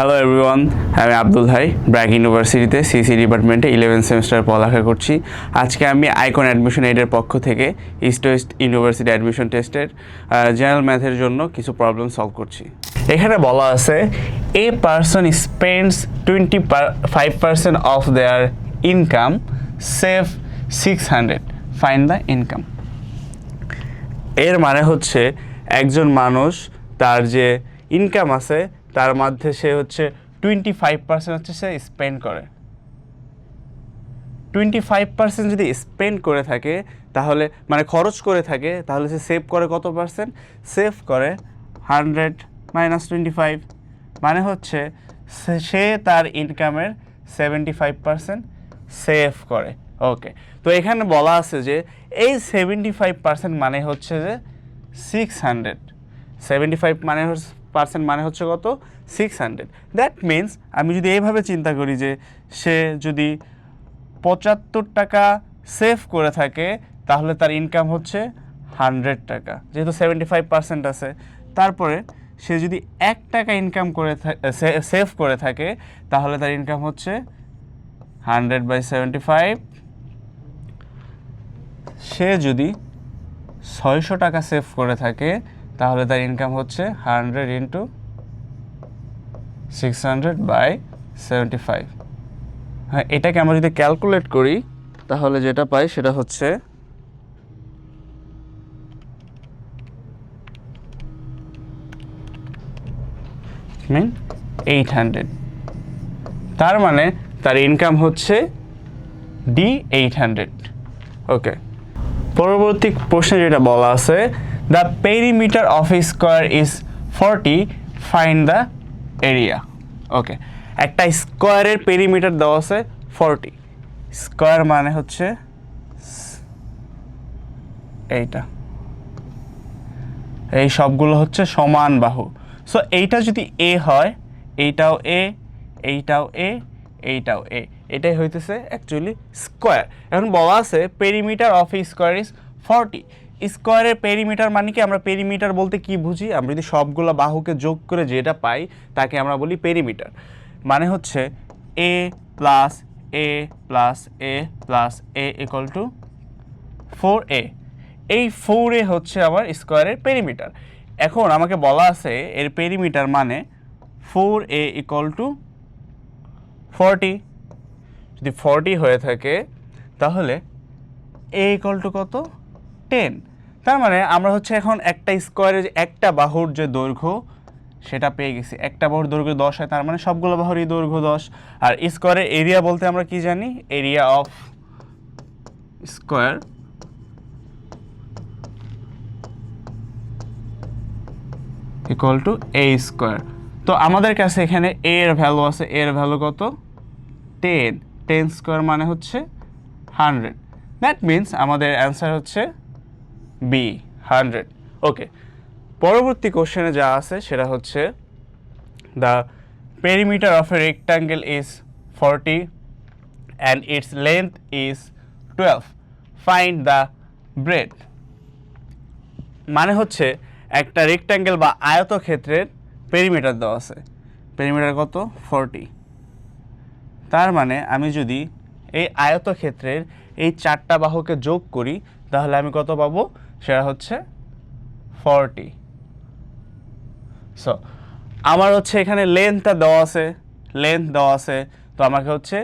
Hello everyone আমি আব্দুল ভাই ব্র্যাক ইউনিভার্সিটিতে সিসি ডিপার্টমেন্টে ইলেভেন সেমিস্টার পড়ালেখা করছি। আজকে আমি আইকন অ্যাডমিশন এইডের পক্ষ থেকে ইস্ট ওয়েস্ট ইউনিভার্সিটি অ্যাডমিশন টেস্টের জেনারেল ম্যাথের জন্য কিছু প্রবলেম সলভ করছি। এখানে বলা আছে a person spends twenty five percent of their income save six hundred find the income এর মানে হচ্ছে, একজন মানুষ তার যে ইনকাম আছে তার মধ্যে সে হচ্ছে টোয়েন্টি ফাইভ পার্সেন্ট হচ্ছে সে স্পেন্ড করে। টোয়েন্টি ফাইভ পার্সেন্ট যদি স্পেন্ড করে থাকে, তাহলে মানে খরচ করে থাকে, তাহলে সে সেভ করে কত পার্সেন্ট সেভ করে হান্ড্রেড মাইনাস টোয়েন্টি ফাইভ মানে হচ্ছে সে- তার ইনকামের সেভেন্টি ফাইভ পার্সেন্ট সেভ করে। ওকে তো এখানে বলা আছে যে এই সেভেন্টি ফাইভ পার্সেন্ট মানে হচ্ছে যে সিক্স হান্ড্রেড সেভেন্টি ফাইভ মানে পার্সেন্ট মানে হচ্ছে কত? সিক্স হান্ড্রেড দ্যাট মিন্স আমি যদি এইভাবে চিন্তা করি যে সে যদি পঁচাত্তর টাকা সেভ করে থাকে, তাহলে তার ইনকাম হচ্ছে হান্ড্রেড টাকা। যেহেতু সেভেন্টি ফাইভ পার্সেন্ট আছে। তারপরে সে যদি এক টাকা ইনকাম করে সেভ করে থাকে, তাহলে তার ইনকাম হচ্ছে হান্ড্রেড বাই সেভেন্টি ফাইভ সে যদি ছয়শো টাকা সেভ করে থাকে তাহলে তার ইনকাম হচ্ছে hundred into six hundred by seventy five হ্যাঁ এটাকে আমরা যদি ক্যালকুলেট করি, তাহলে যেটা পাই সেটা হচ্ছে মিন এইট হান্ড্রেড তার মানে তার ইনকাম হচ্ছে ডি এইট হান্ড্রেড ওকে পরবর্তী প্রশ্নে যেটা বলা আছে the perimeter of a square is forty find the area okay একটা স্কোয়ারের পেরিমিটার দেওয়া আছে ফর্টি স্কোয়ার মানে হচ্ছে এইটা। এই সবগুলো হচ্ছে সমান বাহু। সো এইটা যদি এ হয়, এইটাও এ এইটাও এ এইটাও এ এটাই হইতেছে অ্যাকচুয়ালি স্কোয়ার এখন বলা আছে perimeter of square is forty স্কোয়ারের পেরিমিটার মানে কি? আমরা পেরিমিটার বলতে কি বুঝি? আমরা যদি সবগুলো বাহুকে যোগ করে যেটা পাই, তাকে আমরা বলি পেরিমিটার মানে হচ্ছে A plus A plus A plus A equal to four A এই ফোর এ হচ্ছে আমার স্কোয়ারের পেরিমিটার এখন আমাকে বলা আছে এর পেরিমিটার মানে four A equal to forty যদি ফর্টি হয়ে থাকে, তাহলে এ ইকুয়াল টু কত? টেন তার মানে আমরা হচ্ছে এখন একটা স্কোয়ারের একটা বাহুর যে দৈর্ঘ্য, সেটা পেয়ে গেছি। একটা বাহুর দৈর্ঘ্য দশ হয়, তার মানে সবগুলো বাহুরই দৈর্ঘ্য দশ। আর স্কোয়ারের এরিয়া বলতে আমরা কি জানি? Area of square equal to A square তো আমাদের কাছে এখানে এ এর ভ্যালু আছে এর ভ্যালু কত? টেন টেন স্কোয়ার মানে হচ্ছে হান্ড্রেড দ্যাট মিন্স আমাদের অ্যান্সার হচ্ছে বি হান্ড্রেড ওকে পরবর্তী কোশ্চেনে যা আছে, সেটা হচ্ছে the perimeter of a rectangle is forty and its length is twelve find the breadth মানে হচ্ছে, একটা রেক্ট্যাঙ্গেল বা আয়তক্ষেত্রের পেরিমিটার দেওয়া আছে। পেরিমিটার কত? ফর্টি তার মানে আমি যদি এই আয়তক্ষেত্রের এই চারটা বাহুকে যোগ করি, তাহলে আমি কত পাবো? সেটা হচ্ছে ফর্টি সো আমার হচ্ছে এখানে লেন্থটা দেওয়া আছে লেন্থ দেওয়া আছে, তো আমাকে হচ্ছে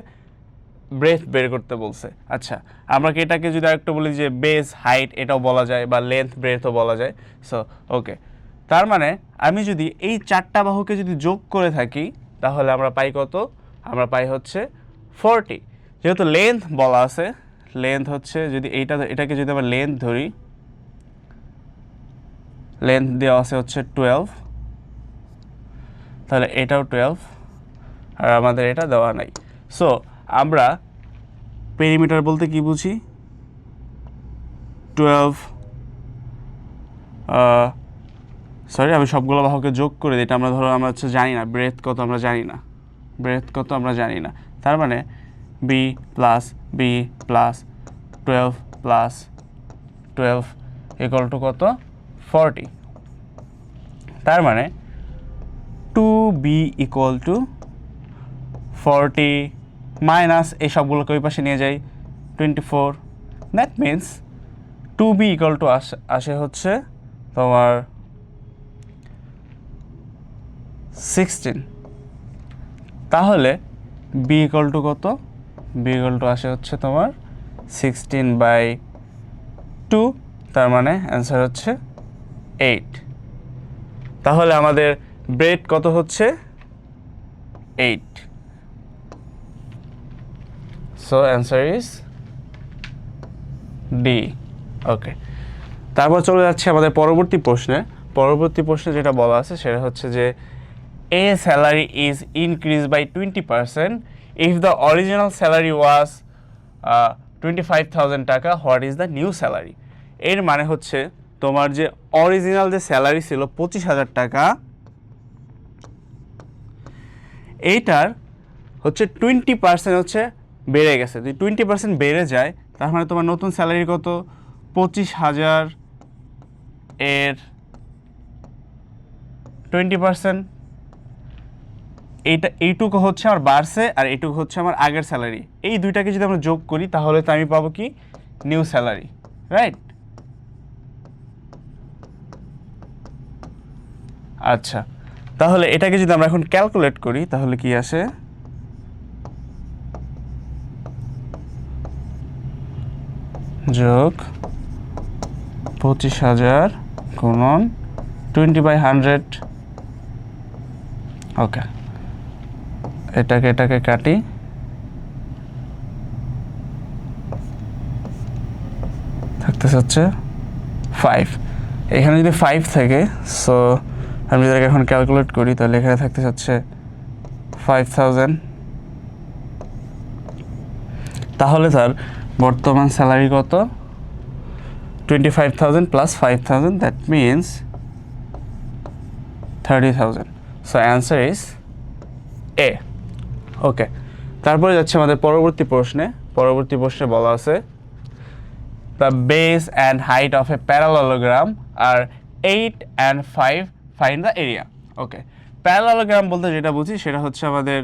ব্রেথ বের করতে বলছে। আচ্ছা আমরা কি এটাকে যদি আরেকটু বলি যে বেস হাইট এটাও বলা যায় বা লেন্থ ব্রেথও বলা যায়। সো ওকে তার মানে আমি যদি এই চারটা বাহুকে যদি যোগ করে থাকি, তাহলে আমরা পাই কত? আমরা পাই হচ্ছে ফর্টি যেহেতু লেন্থ বলা আছে লেন্থ হচ্ছে যদি এইটা, এটাকে যদি আমরা লেন্থ ধরি লেন্থ দেওয়া আছে হচ্ছে টুয়েলভ তাহলে এটাও টুয়েলভ আর আমাদের এটা দেওয়া নাই। সো আমরা পেরিমিটার বলতে কি বুঝি? টুয়েলভ সরি আমি সবগুলো বাহুকে যোগ করে দিই, এটা আমরা ধরো আমরা হচ্ছে জানি না ব্রেথ কত আমরা জানি না। ব্রেথ কত আমরা জানি না। তার মানে B plus B plus twelve plus twelve equal to কত? ফর্টি তার মানে two B equal to forty minus এই সবগুলোকে ওই পাশে নিয়ে যাই twenty four that means two B equal to আসে হচ্ছে তোমার সিক্সটিন তাহলে বি ইকুয়াল টু কত? বি ইকুয়াল টু আসে হচ্ছে তোমার সিক্সটিন বাই টু তার মানে অ্যান্সার হচ্ছে এইট তাহলে আমাদের ব্রেড কত হচ্ছে? Eight so answer is D okay তারপর চলে যাচ্ছে আমাদের পরবর্তী প্রশ্নে। পরবর্তী প্রশ্নে যেটা বলা আছে সেটা হচ্ছে যে a salary is increase by twenty percent if the original salary was twenty five thousand টাকা what is the new salary এর মানে হচ্ছে তোমার যে অরিজিনাল যে স্যালারি ছিল পঁচিশ হাজার টাকা, এইটার হচ্ছে টোয়েন্টি পার্সেন্ট হচ্ছে বেড়ে গেছে। যদি টোয়েন্টি পার্সেন্ট বেড়ে যায়, তার মানে তোমার নতুন স্যালারি কত? পঁচিশ হাজার এর টোয়েন্টি পার্সেন্ট এইটা, এইটুকু হচ্ছে আমার বাড়ছে আর এইটুকু হচ্ছে আমার আগের স্যালারি এই দুইটাকে যদি আমরা যোগ করি, তাহলে তো আমি পাবো কি? নিউ স্যালারি রাইট আচ্ছা। তাহলে এটাকে যদি আমরা এখন ক্যালকুলেট করি, তাহলে কি আসে? যোগ পঁচিশ হাজার গুণন টোয়েন্টি বাই হান্ড্রেড ওকে এটাকে এটাকে কাটি। থাকতে হচ্ছে ফাইভ এখানে যদি ফাইভ থাকে সো আমি যদি এখন ক্যালকুলেট করি, তাহলে এখানে থাকতে হচ্ছে ফাইভ থাউজেন্ড তাহলে স্যার, বর্তমান স্যালারি কত? Twenty five thousand plus five thousand that means thirty thousand so answer is A okay তারপরে যাচ্ছে আমাদের পরবর্তী প্রশ্নে। পরবর্তী প্রশ্নে বলা আছে the base and height of a parallelogram are eight and five find the area okay parallelogram বলতে যেটা বুঝি, সেটা হচ্ছে আমাদের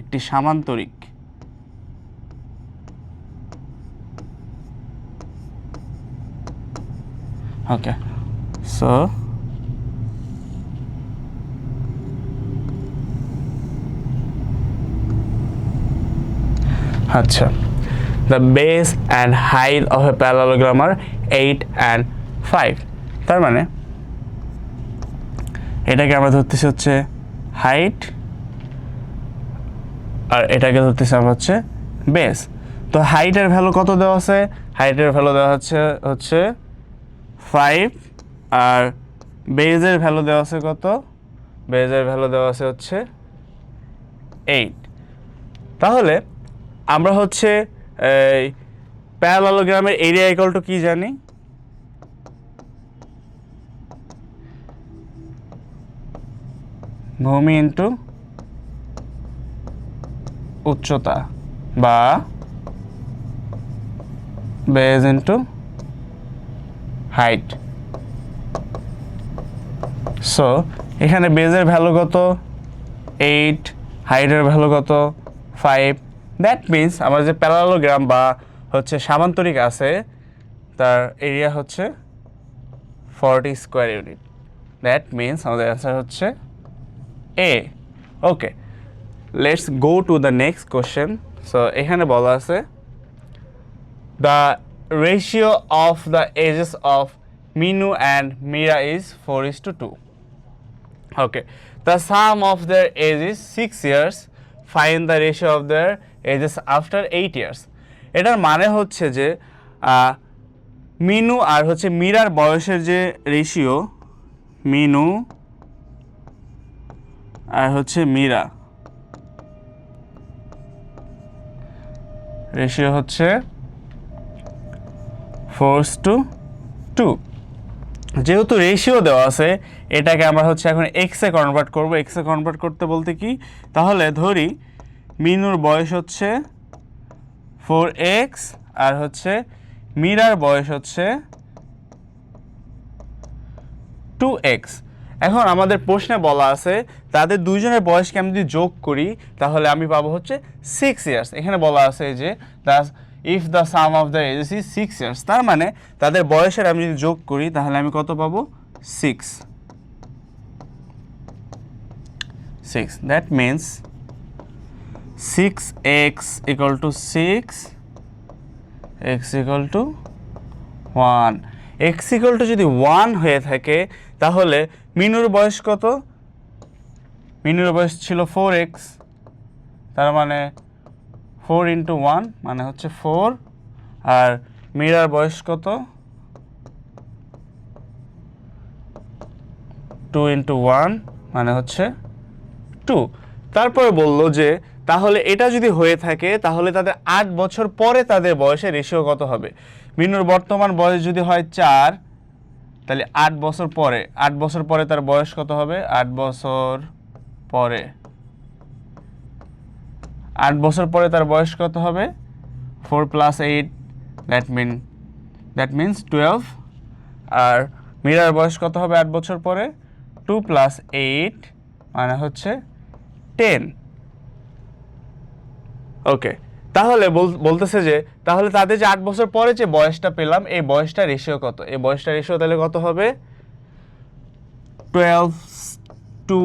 একটি সামান্তরিক। ওকে সো আচ্ছা। The base and height of a parallelogram are eight and five তার মানে এটাকে আমরা ধরতেছি হচ্ছে হাইট আর এটাকে ধরতেছি আমরা হচ্ছে বেস তো হাইটের ভ্যালু কত দেওয়া আছে? হাইটের ভ্যালু দেওয়া হচ্ছে হচ্ছে ফাইভ আর বেজের ভ্যালু দেওয়া আছে কত? বেজের ভ্যালু দেওয়া আছে হচ্ছে এইট তাহলে আমরা হচ্ছে, এই প্যারালোগ্রামের এরিয়া ইকুয়াল টু কি জানি? ভূমি ইন্টু উচ্চতা বা বেজ ইন্টু হাইট সো এখানে বেজের ভ্যালু কত? এইট হাইটের ভ্যালু কত? ফাইভ দ্যাট মিন্স আমার যে প্যারালোগ্রাম বা হচ্ছে সামান্তরিক আছে, তার এরিয়া হচ্ছে forty square unit that means আমাদের অ্যান্সার হচ্ছে A okay let's go to the next question so এখানে বলা আছে the ratio of the ages of Minu and Mira is four is to two Okay. The sum of their age is six years. Find the ratio of their ages after eight years. এটার মানে হচ্ছে যে মিনু আর হচ্ছে মীরার বয়সের যে ratio Minu আর হচ্ছে মীরা। রেশিও হচ্ছে ফোর্স টু টু যেহেতু রেশিও দেওয়া আছে, এটাকে আমরা হচ্ছে এখন এক্সে কনভার্ট করব। এক্সে কনভার্ট করতে বলতে কি? তাহলে ধরি মিনুর বয়স হচ্ছে ফোর এক্স আর হচ্ছে মীরার বয়স হচ্ছে টু এক্স এখন আমাদের প্রশ্নে বলা আছে, তাদের দুইজনের বয়সকে আমি যদি যোগ করি, তাহলে আমি পাবো হচ্ছে সিক্স ইয়ার্স এখানে বলা আছে যে the if the sum of the ages is six years তার মানে তাদের বয়সের আমি যদি যোগ করি, তাহলে আমি কত পাবো? Six six that means six X equal to six X equal to one X equal to যদি ওয়ান হয়ে থাকে, তাহলে মিনুর বয়স কত? মিনুর বয়স ছিল ফোর এক্স তার মানে ফোর ইন্টু ওয়ান মানে হচ্ছে ফোর আর মীরার বয়স কত? টু ইন্টু ওয়ান মানে হচ্ছে টু তারপরে বলল যে, তাহলে এটা যদি হয়ে থাকে, তাহলে তাদের আট বছর পরে তাদের বয়সের রেশিও কত হবে? মিনুর বর্তমান বয়স যদি হয় চার, তাহলে আট বছর পরে, আট বছর পরে তার বয়স কত হবে? আট বছর পরে। আট বছর পরে তার বয়স কত হবে? Four plus eight that mean that means twelve আর মীরার বয়স কত হবে আট বছর পরে? টু প্লাস এইট মানে হচ্ছে টেন ওকে তাহলে বল- বলতেছে যে, তাহলে তাদের যে আট বছর পরে যে বয়সটা পেলাম, এই বয়সটা রেশিও কত? এই বয়সটা রেশিও তাহলে কত হবে? টুয়েলভ টু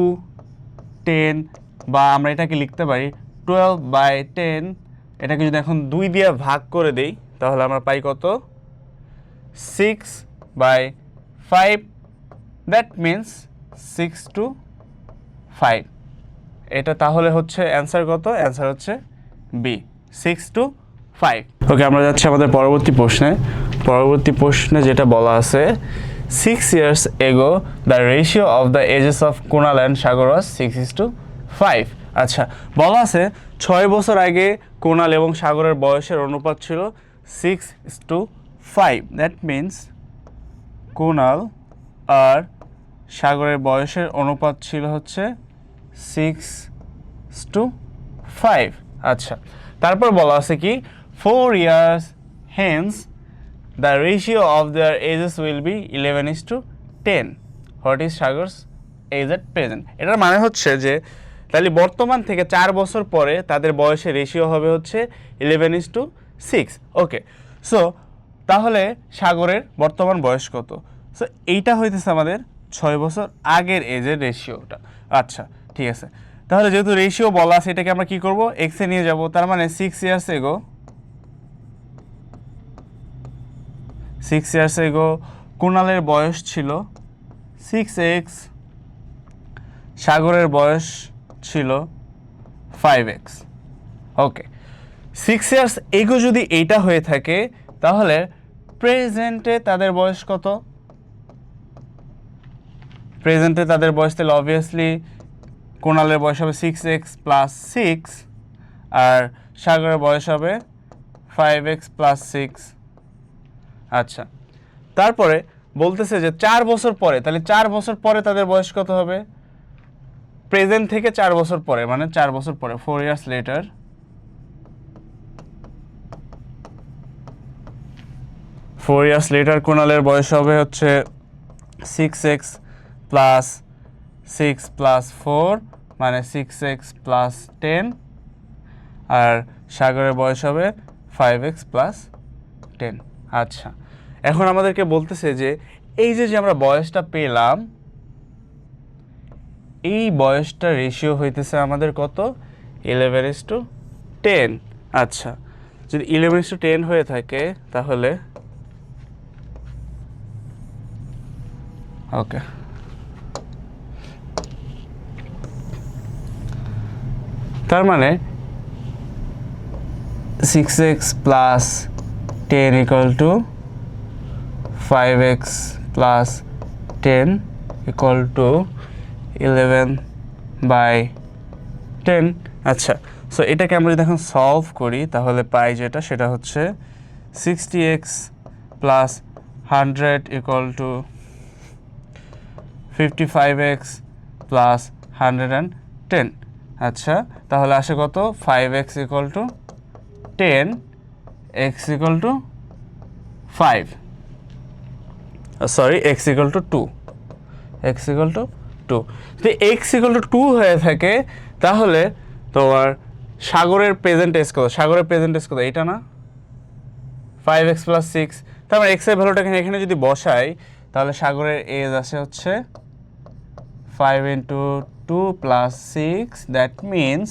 টেন বা আমরা এটাকে লিখতে পারি টুয়েলভ বাই টেন এটাকে যদি এখন দুই দিয়ে ভাগ করে দেই, তাহলে আমরা পাই কত? Six by five that means six to five এটা তাহলে হচ্ছে অ্যান্সার কত? অ্যান্সার হচ্ছে B six to five. Okay আমরা যাচ্ছি আমাদের পরবর্তী প্রশ্নে। পরবর্তী প্রশ্নে যেটা বলা আছে six years ago the ratio of the ages of Kunal and Sagar was six is to five আচ্ছা বলা আছে ছয় বছর আগে কোনাল এবং সাগরের বয়সের অনুপাত ছিল six is to five that means Kunal আর সাগরের বয়সের অনুপাত ছিল হচ্ছে সিক্স টু ফাইভ আচ্ছা তারপর বলা আছে কি? Four years hence the ratio of their ages will be eleven is to ten what is Sagar's age at present এটার মানে হচ্ছে যে, তাহলে বর্তমান থেকে চার বছর পরে তাদের বয়সের রেশিও হবে হচ্ছে eleven is to six okay so তাহলে সাগরের বর্তমান বয়স কত? সো এইটা হইতেছে আমাদের ছয় বছর আগের এজের রেশিওটা আচ্ছা ঠিক আছে। তাহলে যেহেতু রেশিও বলা আছে, এটাকে আমরা কি করব? এক্স এক্সে নিয়ে যাব। তার মানে six years ago six years ago কুণালের বয়স ছিল সিক্স এক্স সাগরের বয়স ছিল five X okay six years ago যদি এইটা হয়ে থাকে, তাহলে প্রেজেন্টে তাদের বয়স কত? প্রেজেন্টে তাদের বয়স তাহলে অবভিয়াসলি কোনালের বয়স হবে সিক্স এক্স প্লাস সিক্স আর সাগরের বয়স হবে ফাইভ এক্স প্লাস সিক্স আচ্ছা তারপরে বলতেছে যে চার বছর পরে, তাহলে চার বছর পরে তাদের বয়স কত হবে? প্রেজেন্ট থেকে চার বছর পরে মানে চার বছর পরে four years later four years later কোনালের বয়স হবে হচ্ছে six X plus six plus four মানে সিক্স এক্স প্লাস টেন আর সাগরের বয়স হবে ফাইভ এক্স প্লাস টেন আচ্ছা এখন আমাদেরকে বলতেছে যে এই যে যে আমরা বয়সটা পেলাম, এই বয়সটা রেশিও হইতেছে আমাদের কত? ইলেভেন ইস টু টেন আচ্ছা যদি ইলেভেন ইস টু টেন হয়ে থাকে তাহলে ওকে তার মানে six X plus ten equal to five X plus ten equal to eleven by ten আচ্ছা সো এটাকে আমরা যদি এখন সলভ করি, তাহলে পাই যেটা, সেটা হচ্ছে sixty X plus hundred equal to fifty five X plus hundred and ten আচ্ছা তাহলে আসে কত? Five X equal to ten X equal to five sorry X equal to two X equal to two যদি x equal to two হয়ে থাকে, তাহলে তোমার সাগরের প্রেজেন্ট প্রেজেন্টেজ কত? সাগরের প্রেজেন্টেজ কত? এটা না? ফাইভ এক্স প্লাস সিক্স তারপর এক্সের ভ্যালুটা এখানে এখানে যদি বসাই, তাহলে সাগরের এজ আসে হচ্ছে 5 into 2 plus 6 that means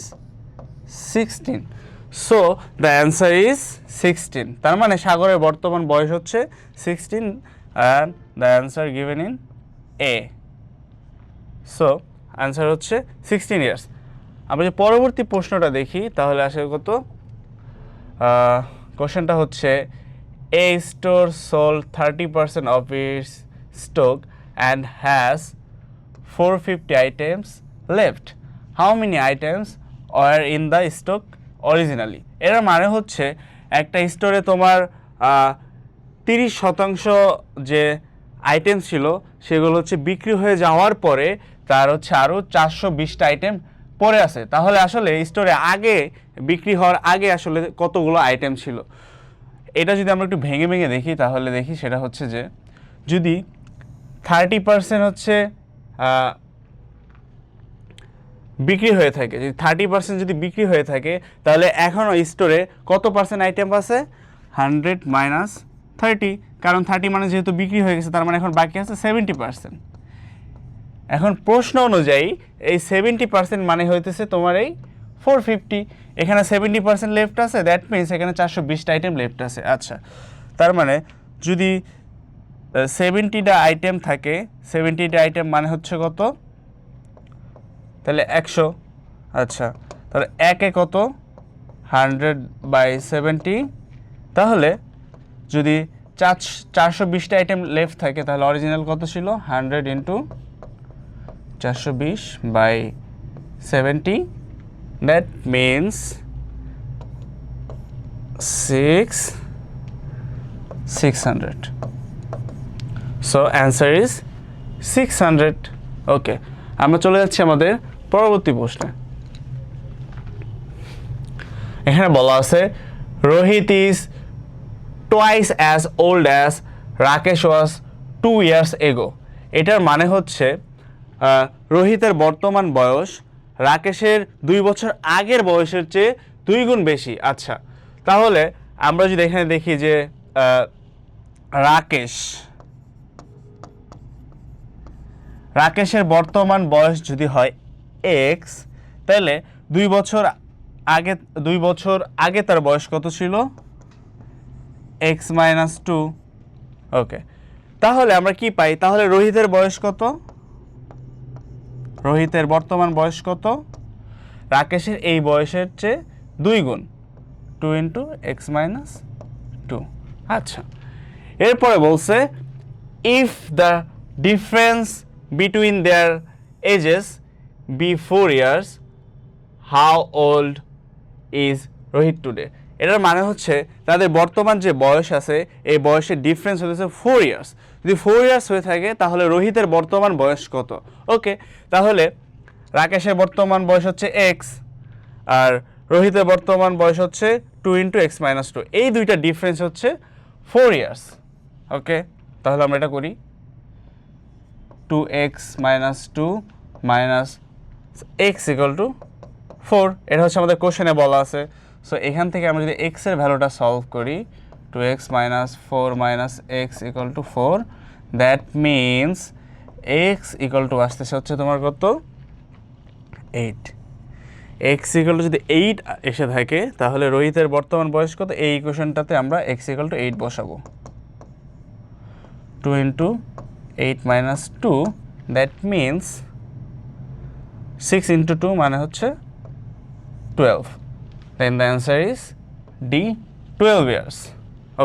16. So, the answer is 16. তার মানে সাগরের বর্তমান বয়স হচ্ছে 16 and the answer given in A. So, answer হচ্ছে 16 years. আমরা যে পরবর্তী প্রশ্নটা দেখি তাহলে আসে কত কোশ্চেনটা হচ্ছে A store sold 30% of its stock and has 450 items left. How many items are in the stock originally? এর মানে হচ্ছে একটা স্টোরে তোমার তিরিশ শতাংশ যে আইটেম ছিল, সেগুলো হচ্ছে বিক্রি হয়ে যাওয়ার পরে তার হচ্ছে আরও চারশো বিশটা আইটেম পরে আছে। তাহলে আসলে স্টোরে আগে বিক্রি হওয়ার আগে আসলে কতগুলো আইটেম ছিল? এটা যদি আমরা একটু ভেঙে ভেঙে দেখি, তাহলে দেখি সেটা হচ্ছে যে যদি থার্টি পার্সেন্ট হচ্ছে বিক্রি হয়ে থাকে। যদি থার্টি পার্সেন্ট যদি বিক্রি হয়ে থাকে, তাহলে এখনও স্টোরে কত পার্সেন্ট আইটেম আছে? হান্ড্রেড মাইনাস থার্টি কারণ থার্টি মানে যেহেতু বিক্রি হয়ে গেছে, তার মানে এখন বাকি আছে সেভেন্টি পার্সেন্ট এখন প্রশ্ন অনুযায়ী এই সেভেন্টি পার্সেন্ট মানে হইতেছে তোমার এই ফোর ফিফটি এখানে সেভেন্টি পার্সেন্ট লেফট আছে দ্যাট মিনস এখানে চারশো বিশটা আইটেম লেফট আছে। আচ্ছা তার মানে যদি সেভেন্টিটা আইটেম থাকে। সেভেন্টিটা আইটেম মানে হচ্ছে কত? তাহলে একশো। আচ্ছা তাহলে একে কত? হান্ড্রেড বাই সেভেন্টি তাহলে যদি চার, চারশো বিশটা আইটেম লেফট থাকে, তাহলে অরিজিনাল কত ছিল? হান্ড্রেড ইন্টু চারশো বিশ by seventy that means six six hundred so answer is six hundred okay আমরা চলে যাচ্ছি আমাদের পরবর্তী প্রশ্নে। এখানে বলা আছে Rohit is twice as old as Rakesh was two years ago এটার মানে হচ্ছে রোহিতের বর্তমান বয়স রাকেশের দুই বছর আগের বয়সের চেয়ে দুই গুণ বেশি। আচ্ছা তাহলে আমরা যদি এখানে দেখি যে রাকেশ রাকেশের বর্তমান বয়স যদি হয় এক্স তাহলে দুই বছর আগে, দুই বছর আগে তার বয়স কত ছিল? এক্স মাইনাস টু ওকে তাহলে আমরা কি পাই? তাহলে রোহিতের বয়স কত? রোহিতের বর্তমান বয়স কত? রাকেশের এই বয়সের চেয়ে দুই গুণ। Two into x minus two আচ্ছা। এরপরে বলছে if the difference between their ages be four years how old is Rohit today এটার মানে হচ্ছে তাদের বর্তমান যে বয়স আছে, এই বয়সের ডিফারেন্স হতেছে ফোর ইয়ার্স যদি ফোর ইয়ার্স হয়ে থাকে, তাহলে রোহিতের বর্তমান বয়স কত? ওকে তাহলে রাকেশের বর্তমান বয়স হচ্ছে এক্স আর রোহিতের বর্তমান বয়স হচ্ছে two into x minus two এই দুইটা ডিফারেন্স হচ্ছে ফোর ইয়ার্স ওকে তাহলে আমরা এটা করি। Two x minus two minus x equal to four এটা হচ্ছে আমাদের কোশ্চেনে বলা আছে। সো এখান থেকে আমরা যদি এক্সের ভ্যালুটা সলভ করি two x minus four minus x equal to four that means x equal to আসতেছে হচ্ছে তোমার কত? এইট এক্স ইকুয়াল টু যদি এইট এসে থাকে, তাহলে রোহিতের বর্তমান বয়স কত? এই ইকুয়েশনটাতে আমরা এক্স ইকুয়াল টু এইট বসাবো। Two into eight minus two that means six into two মানে হচ্ছে twelve then the answer is D twelve years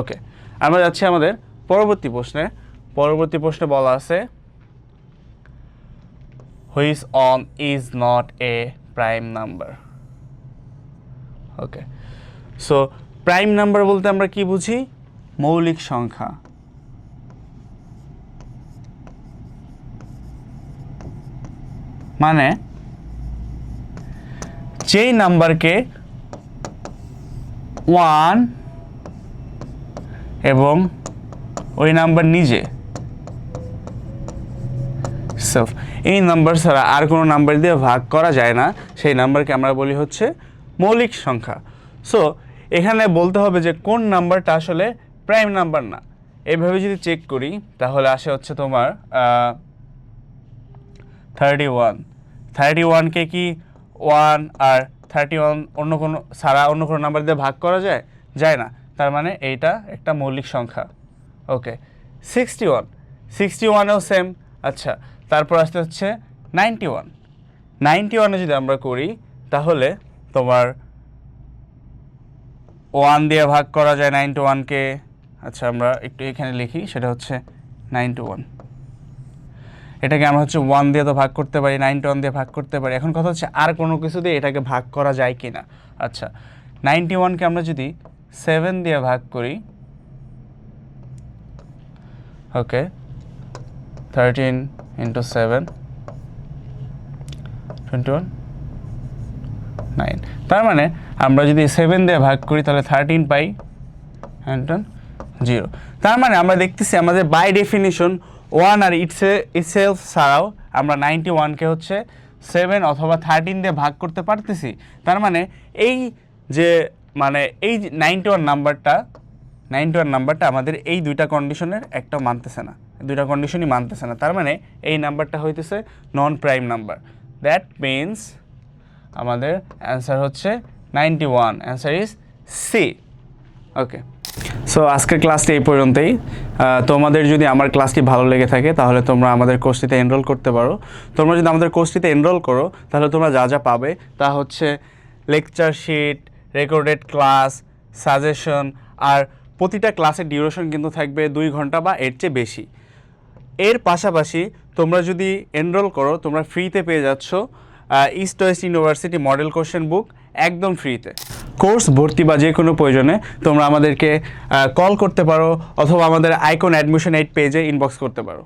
okay আমরা যাচ্ছি আমাদের পরবর্তী প্রশ্নে। পরবর্তী প্রশ্নে বলা আছে which one is not a prime number okay so prime number বলতে আমরা কি বুঝি? মৌলিক সংখ্যা। মানে যেই নাম্বারকে ওয়ান এবং ওই নাম্বার নিজে ইটসেলফ এই নাম্বার ছাড়া আর কোনো নাম্বার দিয়ে ভাগ করা যায় না, সেই নাম্বারকে আমরা বলি হচ্ছে মৌলিক সংখ্যা। সো এখানে বলতে হবে যে কোন নাম্বারটা আসলে প্রাইম নাম্বার না। এইভাবে যদি চেক করি, তাহলে আসে হচ্ছে তোমার থার্টি ওয়ান থার্টি ওয়ানকে কি ওয়ান আর থার্টি ওয়ান অন্য কোনো সারা অন্য কোনো নাম্বার দিয়ে ভাগ করা যায়? যায় না। তার মানে এইটা একটা মৌলিক সংখ্যা। ওকে। Sixty one. সিক্সটি ওয়ানেও সেম আচ্ছা তারপর আসতে হচ্ছে নাইনটি ওয়ান। নাইনটি ওয়ানে যদি আমরা করি, তাহলে তোমার ওয়ান দিয়ে ভাগ করা যায় নাইন টু ওয়ানকে। আচ্ছা আমরা একটু এখানে লিখি, সেটা হচ্ছে নাইন টু ওয়ান। এটাকে আমরা হচ্ছে ওয়ান দিয়ে তো ভাগ করতে পারি নাইন টু ওয়ান দিয়ে ভাগ করতে পারি। এখন কথা হচ্ছে আর কোনো কিছু দিয়ে এটাকে ভাগ করা যায় কি না আচ্ছা নাইনটি ওয়ানকে আমরা যদি সেভেন দিয়ে ভাগ করি okay thirteen into seven twenty one nine তার মানে আমরা যদি সেভেন দিয়ে ভাগ করি, তাহলে থার্টিন পাই হ্যান্টন জিরো তার মানে আমরা দেখতেছি আমাদের বাই ডেফিনিশন ওয়ান আর ইটসে ইটসেলফ ছাড়াও আমরা নাইনটি ওয়ানকে হচ্ছে সেভেন অথবা থার্টিন দিয়ে ভাগ করতে পারতেছি। তার মানে এই যে মানে এই নাইনটি ওয়ান নাম্বারটা নাইনটি ওয়ান নাম্বারটা আমাদের এই দুইটা কন্ডিশনের একটা মানতেছে না। দুইটা কন্ডিশনই মানতেছে না। তার মানে এই নাম্বারটা হইতেছে non prime number. That means আমাদের অ্যান্সার হচ্ছে ninety one answer is C okay so আজকের ক্লাসটি এই পর্যন্তই। তোমাদের যদি আমার ক্লাসটি ভালো লেগে থাকে, তাহলে তোমরা আমাদের কোর্সটিতে এনরোল করতে পারো। তোমরা যদি আমাদের কোর্সটিতে এনরোল করো, তাহলে তোমরা যা যা পাবে তা হচ্ছে lecture sheet recorded class suggestion আর প্রতিটা ক্লাসের ডিউরেশন কিন্তু থাকবে দুই ঘণ্টা বা এর চেয়ে বেশি। এর পাশাপাশি তোমরা যদি এনরোল করো, তোমরা ফ্রিতে পেয়ে যাচ্ছ East West University model question book একদম ফ্রিতে। কোর্স, ভর্তি বা যে কোনো প্রয়োজনে তোমরা আমাদেরকে কল করতে পারো অথবা আমাদের আইকন অ্যাডমিশন এইট পেজে ইনবক্স করতে পারো।